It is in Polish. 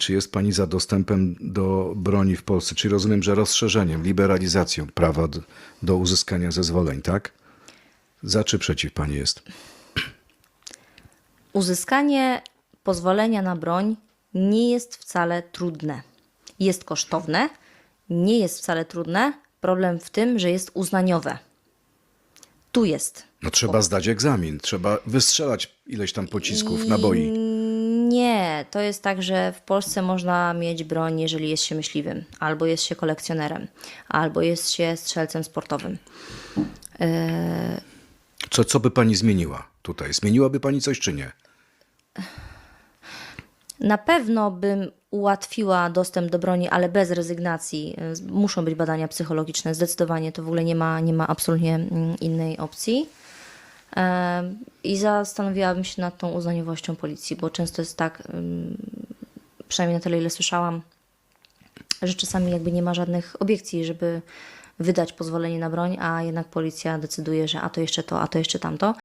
Czy jest pani za dostępem do broni w Polsce? Czyli rozumiem, że rozszerzeniem, liberalizacją prawa do, do uzyskania zezwoleń, tak? Za czy przeciw pani jest? Uzyskanie pozwolenia na broń nie jest wcale trudne. Jest kosztowne, nie jest wcale trudne. Problem w tym, że jest uznaniowe. Tu jest. No trzeba zdać egzamin, trzeba wystrzelać ileś tam pocisków, naboi. To jest tak, że w Polsce można mieć broń, jeżeli jest się myśliwym, albo jest się kolekcjonerem, albo jest się strzelcem sportowym. Co, co by pani zmieniła tutaj? Zmieniłaby pani coś czy nie? Na pewno bym ułatwiła dostęp do broni, ale bez rezygnacji. Muszą być badania psychologiczne, zdecydowanie to w ogóle nie ma, nie ma absolutnie mm, innej opcji. I zastanowiłabym się nad tą uznaniowością policji, bo często jest tak, przynajmniej na tyle, ile słyszałam, że czasami jakby nie ma żadnych obiekcji, żeby wydać pozwolenie na broń, a jednak policja decyduje, że a to jeszcze to, a to jeszcze tamto.